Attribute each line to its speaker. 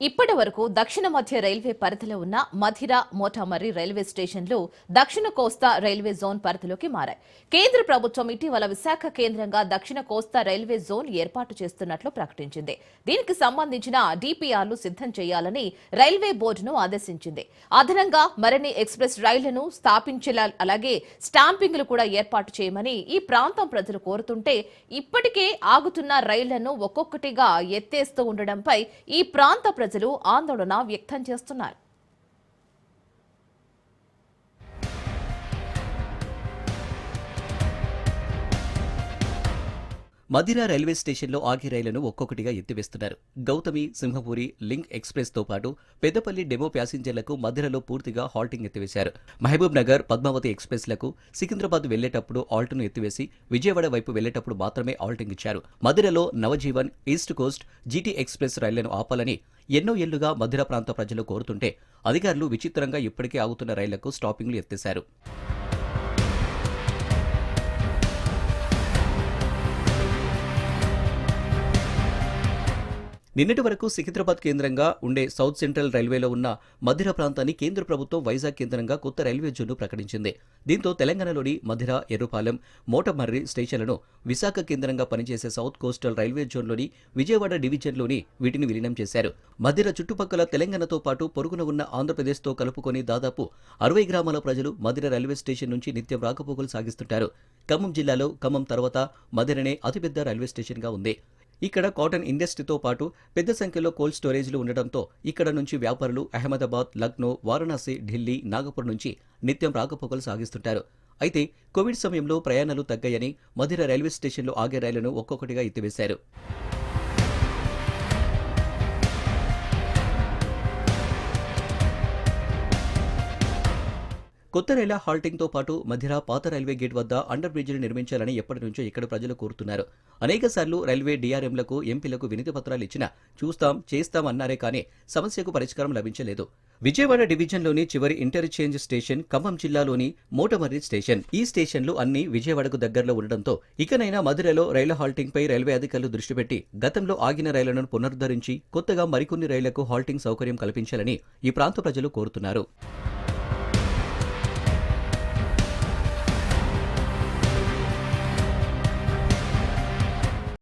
Speaker 1: ఇప్పటి వరకు దక్షిణ మధ్య రైల్వే పరిధిలో ఉన్న మధిర మోటామర్రి రైల్వే స్టేషన్లు దక్షిణ కోస్తా రైల్వే జోన్ పరిధిలోకి మారాయి. కేంద్ర ప్రభుత్వం ఇటీవల విశాఖ కేంద్రంగా దక్షిణ కోస్తా రైల్వే జోన్ ఏర్పాటు చేస్తున్నట్లు ప్రకటించింది. దీనికి సంబంధించిన డిపిఆర్లు సిద్ధం చేయాలని రైల్వే బోర్డును ఆదేశించింది. అదనంగా మరిన్ని ఎక్స్ప్రెస్ రైళ్ళను స్థాపించేలా అలాగే స్టాంపింగ్లు కూడా ఏర్పాటు చేయమని ఈ ప్రాంతం ప్రజలు కోరుతుంటే ఇప్పటికే ఆగుతున్న రైళ్ళను ఒక్కొక్కటిగా ఎత్తేస్తూ ఉండడంపై ఈ ప్రాంత ప్రజలు ఆందోళన వ్యక్తం చేస్తున్నారు.
Speaker 2: మదిర రైల్వే స్టేషన్లో ఆగి రైళ్ళను ఒక్కొక్కటిగా ఎత్తివేస్తున్నారు. గౌతమి సింహపూరి లింక్ ఎక్స్ప్రెస్తో పాటు పెద్దపల్లి డెమో ప్యాసింజర్లకు మధిరలో పూర్తిగా హాల్టింగ్ ఎత్తివేశారు. మహబూబ్ నగర్ పద్మావతి ఎక్స్ప్రెస్లకు సికింద్రాబాద్ వెళ్ళేటప్పుడు ఆల్ట్ను ఎత్తివేసి విజయవాడ వైపు వెళ్ళేటప్పుడు మాత్రమే ఆల్టింగ్ ఇచ్చారు. మధిరలో Navjeevan east coast GT express రైళ్ళను ఆపాలని ఎన్నో ఏళ్ళుగా మధిర ప్రాంత ప్రజలు కోరుతుంటే అధికారులు విచిత్రంగా ఇప్పటికే ఆగుతున్న రైళ్ళకు స్టాపింగ్లు ఎత్తేశారు. నిన్నటి వరకు సికింద్రాబాద్ కేంద్రంగా ఉండే సౌత్ సెంట్రల్ రైల్వేలో ఉన్న మధిర ప్రాంతాన్ని కేంద్ర ప్రభుత్వం వైజాగ్ కేంద్రంగా కొత్త రైల్వే జోన్ను ప్రకటించింది. దీంతో తెలంగాణలోని మధిర ఎర్రుపాలెం మోటమర్రి స్టేషన్లను విశాఖ కేంద్రంగా పనిచేసే సౌత్ కోస్టల్ రైల్వే జోన్లోని విజయవాడ డివిజన్లోని వీటిని విలీనం చేశారు. మధిర చుట్టుపక్కల తెలంగాణతో పాటు పొరుగున ఉన్న ఆంధ్రప్రదేశ్తో కలుపుకొని దాదాపు అరవై గ్రామాల ప్రజలు మధిర రైల్వే స్టేషన్ నుంచి నిత్యం రాకపోకలు సాగిస్తుంటారు. ఖమ్మం జిల్లాలో ఖమ్మం తర్వాత మధిరనే అతిపెద్ద రైల్వే స్టేషన్గా ఉంది. ఇక్కడ కాటన్ ఇండస్ట్రీతో పాటు పెద్ద సంఖ్యలో కోల్డ్ స్టోరేజ్లు ఉండడంతో ఇక్కడ నుంచి వ్యాపారులు అహ్మదాబాద్ లక్నో వారణాసి ఢిల్లీ నాగపూర్ నుంచి నిత్యం రాకపోకలు సాగిస్తుంటారు. అయితే కోవిడ్ సమయంలో ప్రయాణాలు తగ్గాయని మధిర రైల్వే స్టేషన్లో ఆగే రైళ్ళను ఒక్కొక్కటిగా ఎత్తివేశారు. కొత్త రైళ్ళ హాల్టింగ్తో పాటు మధిర పాత రైల్వే గేట్ వద్ద అండర్ బ్రిడ్జిని నిర్మించాలని ఎప్పటి నుంచో ఇక్కడ ప్రజలు కోరుతున్నారు. అనేక సార్లు రైల్వే డీఆర్ఎంలకు ఎంపీలకు వినతి పత్రాలు ఇచ్చినా చూస్తాం చేస్తాం అన్నారే కానీ సమస్యకు పరిష్కారం లభించలేదు. విజయవాడ డివిజన్లోని చివరి ఇంటర్చేంజ్ స్టేషన్ ఖమ్మం జిల్లాలోని మోటమర్రి స్టేషన్. ఈ స్టేషన్లు అన్ని విజయవాడకు దగ్గరలో ఉండడంతో ఇకనైనా మధురలో రైలు హాల్టింగ్పై రైల్వే అధికారులు దృష్టి పెట్టి గతంలో ఆగిన రైళ్ళను పునరుద్ధరించి కొత్తగా మరికొన్ని రైళ్ళకు హాల్టింగ్ సౌకర్యం కల్పించాలని ఈ ప్రాంత ప్రజలు కోరుతున్నారు.